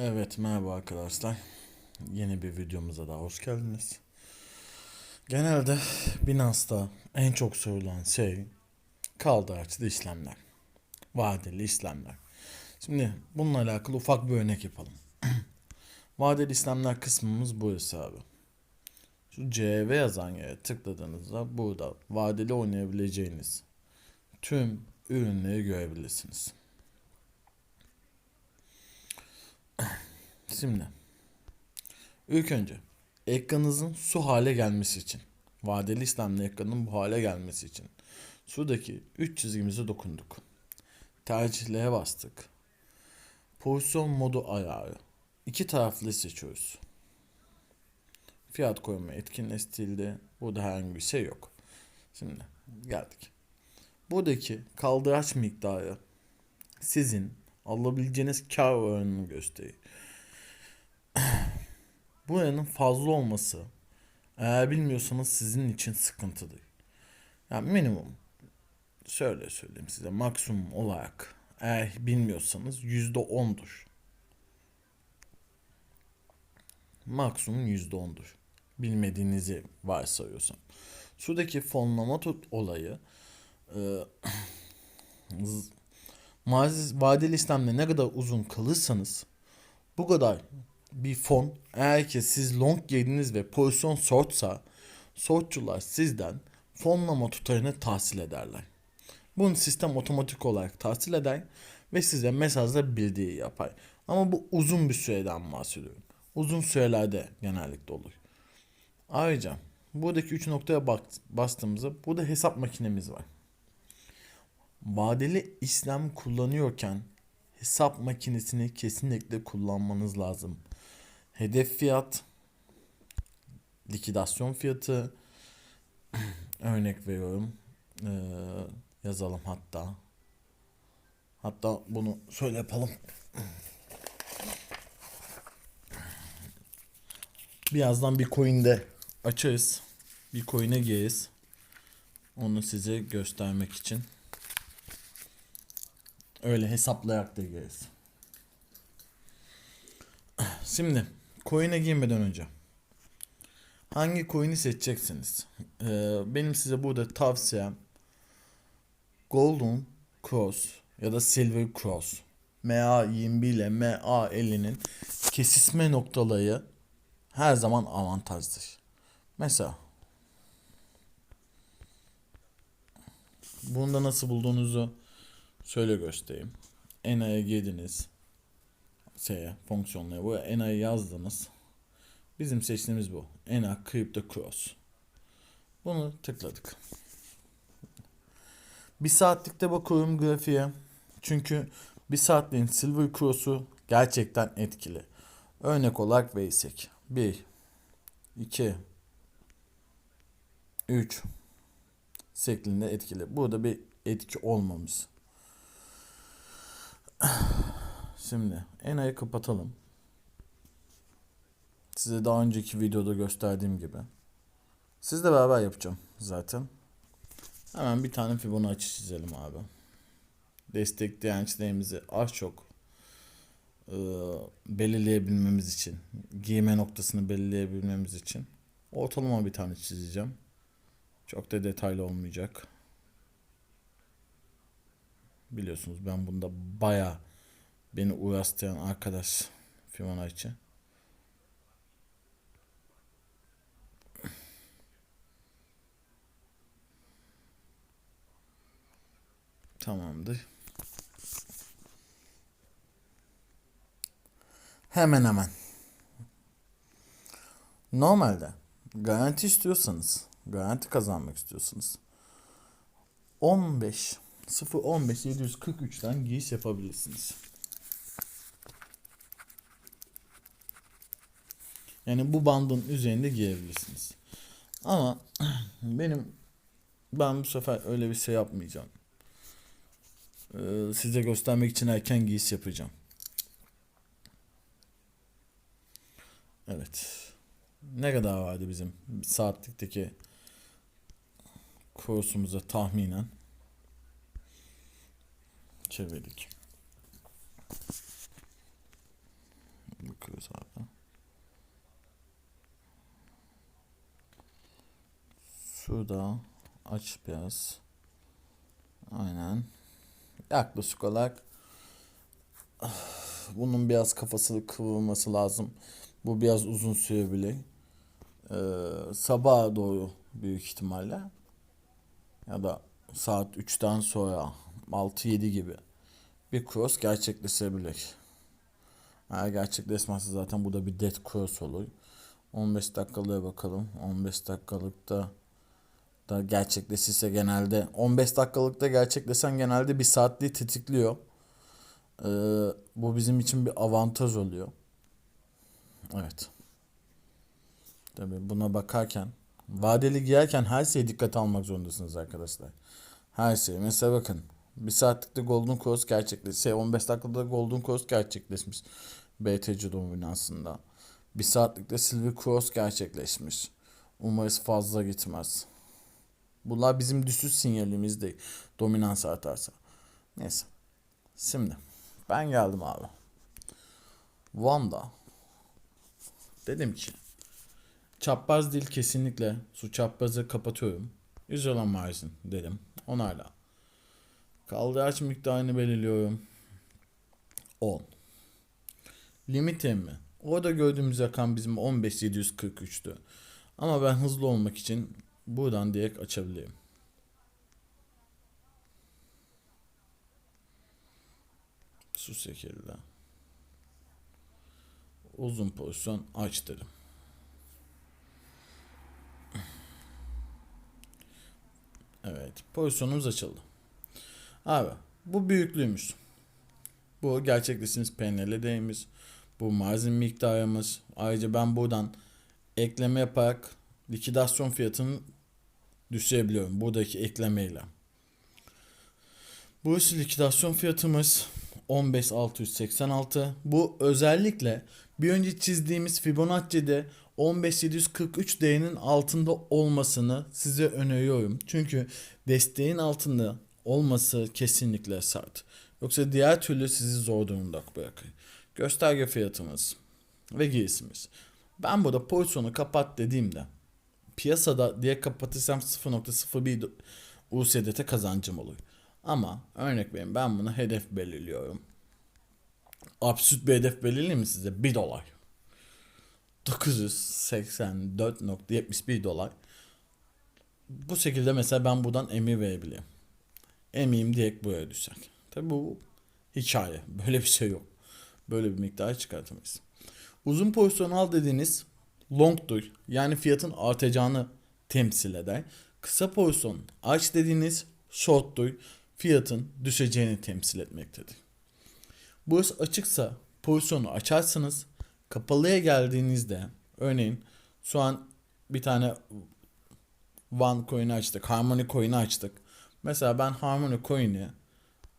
Evet merhaba arkadaşlar. Yeni bir videomuza daha hoş geldiniz. Genelde Binance'da en çok sorulan şey kaldıraçlı işlemler. Vadeli işlemler. Şimdi bununla alakalı ufak bir örnek yapalım. Vadeli işlemler kısmımız burası abi. Şu CV yazan yere tıkladığınızda burada vadeli oynayabileceğiniz tüm ürünleri görebilirsiniz. Şimdi ilk önce ekranınızın su hale gelmesi için vadeli işlemli ekranın bu hale gelmesi için şuradaki 3 çizgimize dokunduk. Tercihlere bastık. Pozisyon modu ayarı. İki taraflı seçiyoruz. Fiyat koyma etkinleştirildi. Burada herhangi bir şey yok. Şimdi geldik. Buradaki kaldıraç miktarı sizin alabileceğiniz kar oranını gösteriyor. Buranın fazla olması eğer bilmiyorsanız sizin için sıkıntıdır. Yani minimum şöyle söyleyeyim size maksimum olarak eğer bilmiyorsanız yüzde ondur. Maksimum yüzde ondur. Bilmediğinizi varsayıyorsam. Şuradaki fonlama tut olayı e, vadeli işlemde ne kadar uzun kalırsanız bu kadar bir fon eğer ki siz long girdiniz ve pozisyon shortsa shortçular sizden fonlama tutarını tahsil ederler. Bunu sistem otomatik olarak tahsil eder ve size mesajla bildiği yapar. Ama bu uzun bir süreden bahsediyorum. Uzun sürelerde genellikle olur. Ayrıca buradaki 3 noktaya bastığımızda burada hesap makinemiz var. Vadeli işlem kullanıyorken hesap makinesini kesinlikle kullanmanız lazım. Hedef fiyat, likidasyon fiyatı, örnek veriyorum. Ee, yazalım hatta. Hatta bunu şöyle yapalım. Birazdan bir coin'de açarız. Bir coin'e gireriz. Onu size göstermek için. Öyle hesaplayarak da gireriz. Şimdi coin'e girmeden önce hangi coin'i seçeceksiniz? Ee, benim size burada tavsiyem Golden Cross ya da Silver Cross MA21 ile MA50'nin kesişme noktaları her zaman avantajdır. Mesela bunu da nasıl bulduğunuzu şöyle göstereyim. Ena'ya girdiniz. Şeye, fonksiyonlara. Buraya Ena'yı yazdınız. Bizim seçtiğimiz bu. Ena Crypto Cross. Bunu tıkladık. Bir saatlikte bakıyorum grafiğe. Çünkü bir saatliğin Silver Cross'u gerçekten etkili. Örnek olarak verirsek. 1 2 3 şeklinde etkili. Burada bir etki olmamış. Şimdi Ena'yı kapatalım. Size daha önceki videoda gösterdiğim gibi. Sizle beraber yapacağım zaten. Hemen bir tane Fibonacci çizelim abi. Destek dirençlerimizi az çok e, belirleyebilmemiz için, giyme noktasını belirleyebilmemiz için ortalama bir tane çizeceğim. Çok da detaylı olmayacak. Biliyorsunuz ben bunda baya beni uğraştıran arkadaş Fibonacci. Tamamdır. Hemen hemen. Normalde garanti istiyorsanız, garanti kazanmak istiyorsanız 15 015 743'ten giriş yapabilirsiniz. Yani bu bandın üzerinde girebilirsiniz. Ama benim ben bu sefer öyle bir şey yapmayacağım. Ee, size göstermek için erken giriş yapacağım. Evet. Ne kadar vardı bizim saatlikteki kursumuza tahminen? çerçevelik. Bakıyoruz abi. Şurada aç biraz. Aynen. Yaklaşık olarak bunun biraz kafası kıvılması lazım. Bu biraz uzun sürebilir. Ee, sabaha doğru büyük ihtimalle. Ya da saat 3'ten sonra 6-7 gibi bir cross gerçekleşebilir. Eğer gerçekleşmezse zaten bu da bir dead cross olur. 15 dakikalığa bakalım. 15 dakikalıkta da gerçekleşirse genelde 15 dakikalıkta gerçekleşen genelde bir saatliği tetikliyor. Ee, bu bizim için bir avantaj oluyor. Evet. Tabii buna bakarken vadeli giyerken her şeye dikkat almak zorundasınız arkadaşlar. Her şey. Mesela bakın bir saatlikte Golden Cross gerçekleşmiş. Şey, 15 dakikada Golden Cross gerçekleşmiş. BTC dominansında. Bir saatlikte Silver Cross gerçekleşmiş. Umarız fazla gitmez. Bunlar bizim düşüş sinyalimiz değil. Dominans artarsa. Neyse. Şimdi ben geldim abi. Van'da dedim ki çapraz değil kesinlikle su çaprazı kapatıyorum. 100 olan margin dedim. Onayla. Kaldıraç miktarını belirliyorum. 10. Limitim mi? Orada gördüğümüz rakam bizim 15743'tü. Ama ben hızlı olmak için buradan direkt açabilirim. Su şekilde. Uzun pozisyon aç dedim. Evet pozisyonumuz açıldı. Abi bu büyüklüğümüz. Bu gerçekleştiğimiz PNL değerimiz. Bu margin miktarımız. Ayrıca ben buradan ekleme yaparak likidasyon fiyatını düşürebiliyorum. Buradaki eklemeyle. Burası likidasyon fiyatımız 15686. Bu özellikle bir önce çizdiğimiz Fibonacci'de 15743 değerinin altında olmasını size öneriyorum. Çünkü desteğin altında olması kesinlikle sert. Yoksa diğer türlü sizi zor durumda bırakır. Gösterge fiyatımız ve girisimiz. Ben burada pozisyonu kapat dediğimde piyasada diye kapatırsam 0.01 USDT kazancım olur. Ama örnek vereyim ben bunu hedef belirliyorum. Absürt bir hedef belirleyeyim mi size? 1 dolar. 984.71 dolar. Bu şekilde mesela ben buradan emir verebilirim. Eminim direkt buraya düşecek. Tabi bu hikaye. Böyle bir şey yok. Böyle bir miktar çıkartamayız. Uzun pozisyon al dediğiniz long'dur. Yani fiyatın artacağını temsil eder. Kısa pozisyon aç dediğiniz short'dur. Fiyatın düşeceğini temsil etmektedir. Burası açıksa pozisyonu açarsınız. Kapalıya geldiğinizde örneğin şu an bir tane One coin'i açtık. Harmony coin'i açtık. Mesela ben Harmony coin'i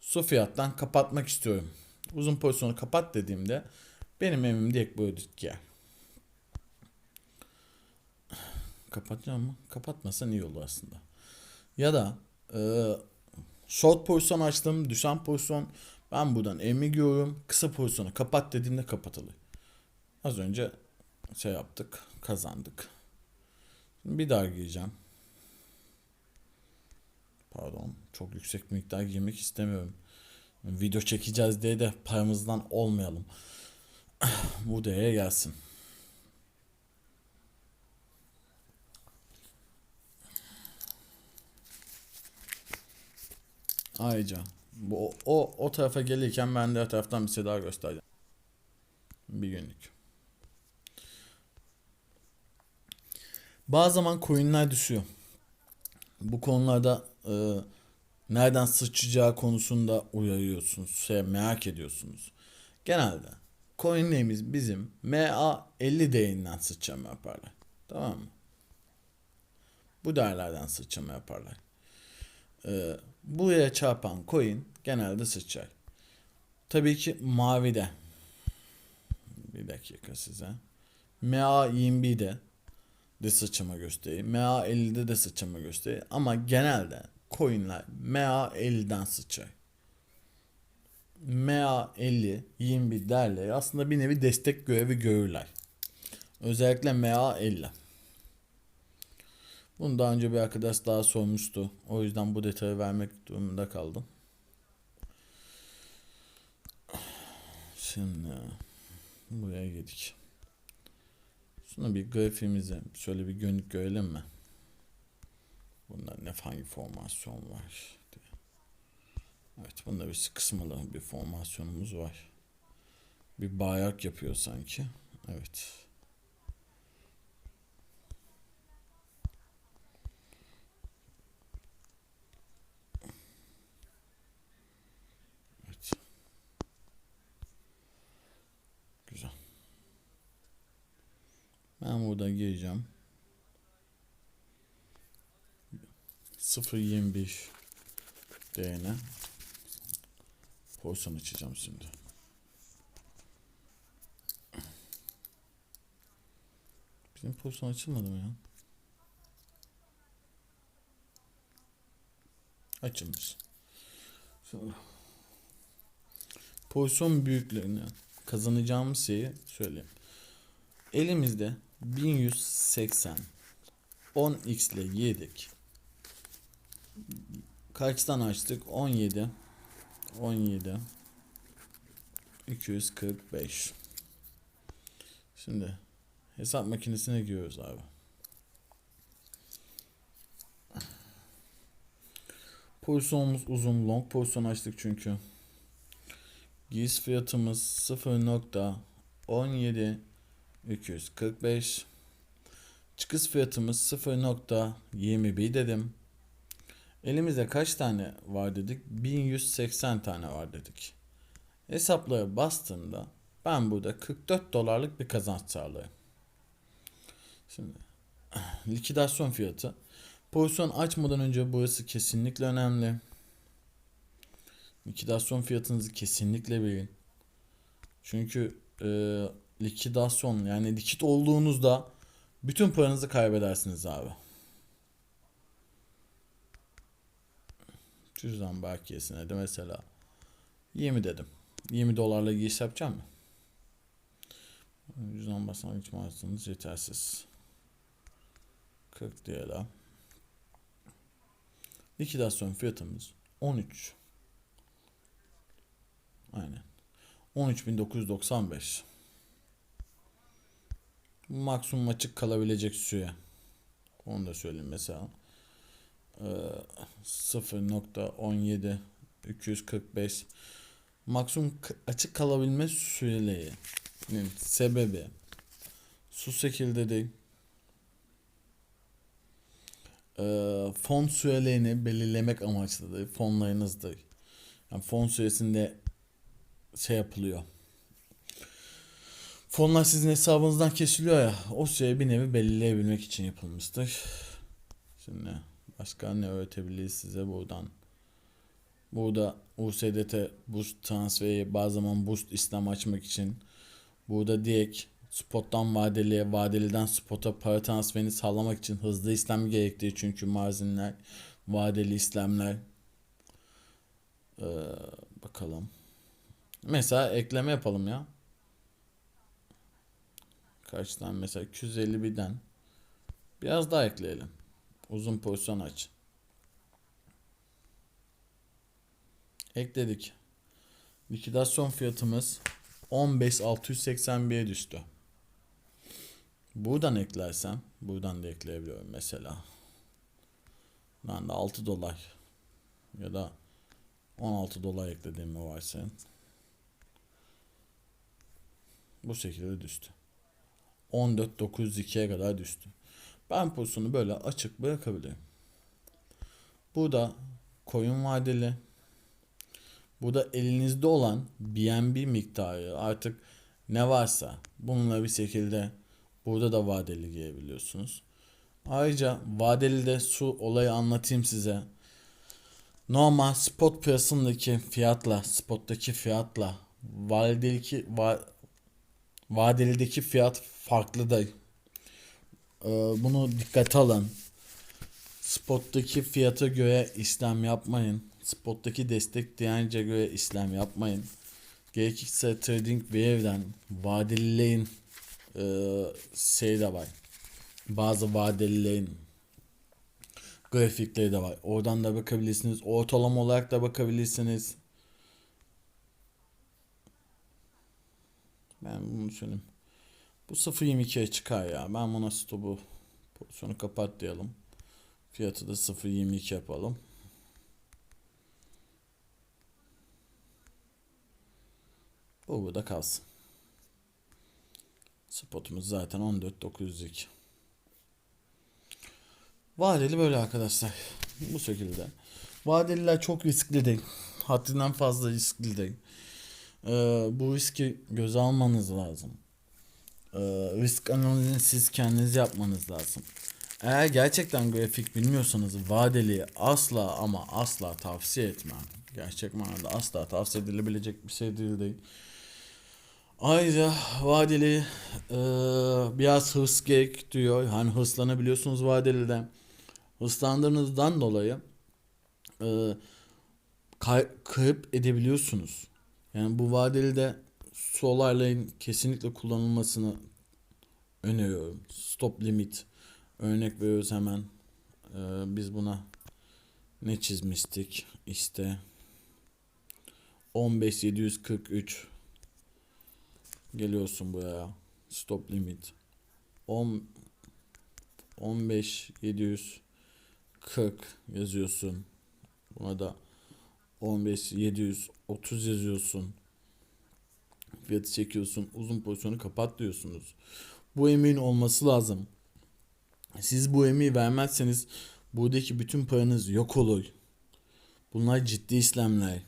su fiyattan kapatmak istiyorum. Uzun pozisyonu kapat dediğimde benim emim direkt böyle yer. Kapatacağım mı? Kapatmasan iyi olur aslında. Ya da e, short pozisyon açtım. Düşen pozisyon ben buradan emi giyiyorum. Kısa pozisyonu kapat dediğimde kapatılır. Az önce şey yaptık. Kazandık. Şimdi bir daha gireceğim. Pardon. Çok yüksek miktar girmek istemiyorum. Video çekeceğiz diye de paramızdan olmayalım. Bu değere gelsin. Ayrıca bu o o tarafa gelirken ben de taraftan bir şey daha göstereceğim. Bir günlük. Bazı zaman coinler düşüyor. Bu konularda e, nereden sıçacağı konusunda uyarıyorsunuz. Şey, merak ediyorsunuz. Genelde coinlerimiz bizim MA50 değerinden sıçrama yaparlar. Tamam mı? Bu değerlerden sıçrama yaparlar. Ee, buraya çarpan coin genelde sıçrar. Tabii ki mavide. Bir dakika size. MA21'de de sıçrama gösterir. MA50'de de sıçrama gösterir. Ama genelde coinler MA50'den sıçrar. MA50, 21 değerleri aslında bir nevi destek görevi görürler. Özellikle MA50. Bunu daha önce bir arkadaş daha sormuştu. O yüzden bu detayı vermek durumunda kaldım. Şimdi buraya geldik. Sonra bir grafiğimize şöyle bir günlük görelim mi? Bunda ne hangi formasyon var diye. Evet bunda bir kısmalı bir formasyonumuz var. Bir bayrak yapıyor sanki. Evet. Güzel. Ben burada gireceğim. 0.21 değene pozisyon açacağım şimdi. Bizim pozisyon açılmadı mı ya? Açılmış. Sonra pozisyon büyüklüğünü kazanacağımız şeyi söyleyeyim. Elimizde 1180 10x ile yedik. Kaçtan açtık? 17 17 245 Şimdi hesap makinesine giriyoruz abi. Pozisyonumuz uzun long pozisyon açtık çünkü. Giriş fiyatımız 0.17 245 Çıkış fiyatımız 0.21 dedim. Elimizde kaç tane var dedik? 1180 tane var dedik. Hesaplara bastığımda ben burada 44 dolarlık bir kazanç sağlıyorum. Şimdi likidasyon fiyatı. Pozisyon açmadan önce burası kesinlikle önemli. Likidasyon fiyatınızı kesinlikle bilin. Çünkü e, likidasyon yani likit olduğunuzda bütün paranızı kaybedersiniz abi. Cüzdan bakiyesine de mesela 20 dedim. 20 dolarla giriş yapacağım mı? Cüzdan başlangıç mağazanız yetersiz. 40 diyelim. Likidasyon fiyatımız 13. Aynen. 13.995. Maksimum açık kalabilecek süre. Onu da söyleyeyim mesela. Ee, 0.17 245 maksimum açık kalabilme süreleri sebebi su şekilde değil ee, fon sürelerini belirlemek amaçlıdır. Fonlarınızdır. Yani fon süresinde şey yapılıyor. Fonlar sizin hesabınızdan kesiliyor ya. O süreyi bir nevi belirleyebilmek için yapılmıştır. Şimdi başka ne öğretebiliriz size buradan? Burada USDT boost transferi bazı zaman boost işlem açmak için burada direkt spottan vadeliye vadeliden spota para transferini sağlamak için hızlı işlem gerektiği çünkü marzinler vadeli işlemler ee, bakalım mesela ekleme yapalım ya kaçtan mesela 251'den biraz daha ekleyelim uzun pozisyon aç ekledik likidasyon fiyatımız 15.681'e düştü. Buradan eklersem, buradan da ekleyebiliyorum mesela. Ben de 6 dolar ya da 16 dolar eklediğimi varsayın. Bu şekilde düştü. 14.902'ye kadar düştü. Ben pozisyonu böyle açık bırakabilirim. Burada koyun vadeli Burada elinizde olan BNB miktarı artık ne varsa bununla bir şekilde burada da vadeli girebiliyorsunuz. Ayrıca vadeli de su olayı anlatayım size. Normal spot piyasasındaki fiyatla, spottaki fiyatla vadeldeki va, vadelideki fiyat farklı da. Ee, bunu dikkate alın. Spot'taki fiyata göre işlem yapmayın. Spot'taki destek dirence göre işlem yapmayın. Gerekirse Trading Wave'den vadelileyin e, şey de var. Bazı vadelileyin grafikleri de var. Oradan da bakabilirsiniz. Ortalama olarak da bakabilirsiniz. Ben bunu söyleyeyim. Bu 0.22'ye çıkar ya. Ben buna stopu pozisyonu kapat diyelim. Fiyatı da 0.22 yapalım. Bu burada kalsın. Spotumuz zaten 14.902. Vadeli böyle arkadaşlar. Bu şekilde. Vadeliler çok riskli değil. Haddinden fazla riskli değil. Ee, bu riski göze almanız lazım. Ee, risk analizini siz kendiniz yapmanız lazım. Eğer gerçekten grafik bilmiyorsanız vadeli asla ama asla tavsiye etmem. Gerçek manada asla tavsiye edilebilecek bir şey değil. değil. Ayrıca vadeli e, biraz hırs gerektiriyor. Hani hırslanabiliyorsunuz vadeliden. Hırslandığınızdan dolayı e, kay- kayıp edebiliyorsunuz. Yani bu vadeli de Solarlay'ın kesinlikle kullanılmasını öneriyorum. Stop limit örnek veriyoruz hemen. Ee, biz buna ne çizmiştik? İşte 15743 geliyorsun buraya. Stop limit 10 15740 yazıyorsun. Buna da 15730 yazıyorsun. Fiyatı çekiyorsun. Uzun pozisyonu kapat diyorsunuz. Bu emin olması lazım. Siz bu emeği vermezseniz buradaki bütün paranız yok olur. Bunlar ciddi işlemler.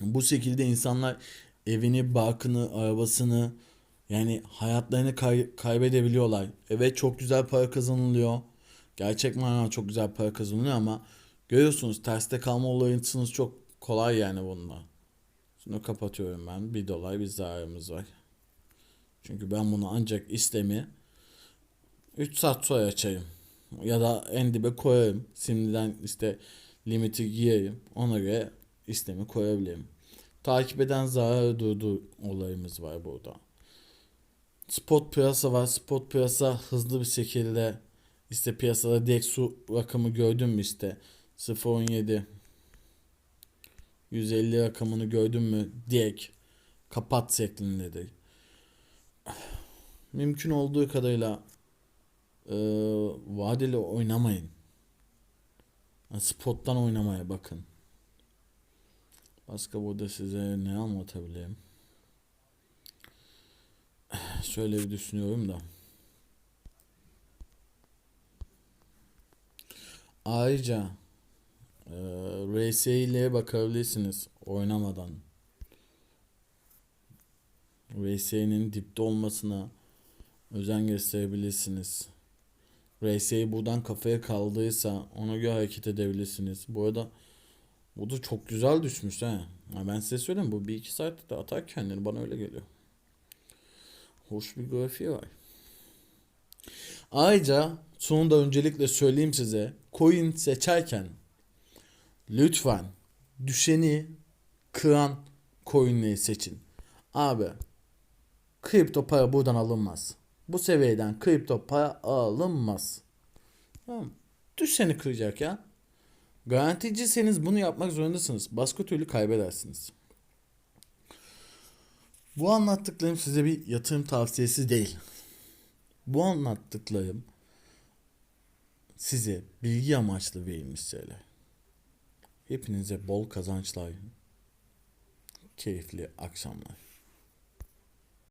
Bu şekilde insanlar evini, barkını, arabasını yani hayatlarını kay- kaybedebiliyorlar. Evet çok güzel para kazanılıyor. Gerçek manada çok güzel para kazanılıyor ama görüyorsunuz terste kalma olayınız çok kolay yani bununla. Şunu kapatıyorum ben. Bir dolar bir zararımız var. Çünkü ben bunu ancak istemi 3 saat sonra açayım. Ya da en dibe koyarım. Şimdiden işte limiti giyeyim. Ona göre istemi koyabilirim. Takip eden zarar durdu olayımız var burada. Spot piyasa var. Spot piyasa hızlı bir şekilde işte piyasada direkt su rakamı gördün mü işte 0.17 150 rakamını gördün mü direkt kapat şeklindedir. Mümkün olduğu kadarıyla e, vadeli oynamayın. Yani spottan oynamaya bakın. Başka burada size ne anlatabilirim? Şöyle bir düşünüyorum da. Ayrıca e, ile bakabilirsiniz oynamadan. RS'nin dipte olmasına özen gösterebilirsiniz. RS'yi buradan kafaya kaldıysa ona göre hareket edebilirsiniz. Bu arada bu da çok güzel düşmüş ha. Ya ben size söyleyeyim bu bir iki saatte de atar kendini bana öyle geliyor. Hoş bir grafiği var. Ayrıca sonunda öncelikle söyleyeyim size coin seçerken lütfen düşeni kıran coinleri seçin. Abi kripto para buradan alınmaz. Bu seviyeden kripto para alınmaz. Tamam. Düşeni kıracak ya. Garanticiyseniz bunu yapmak zorundasınız. Başka türlü kaybedersiniz. Bu anlattıklarım size bir yatırım tavsiyesi değil. Bu anlattıklarım size bilgi amaçlı verilmiş şeyler. Hepinize bol kazançlar, keyifli akşamlar.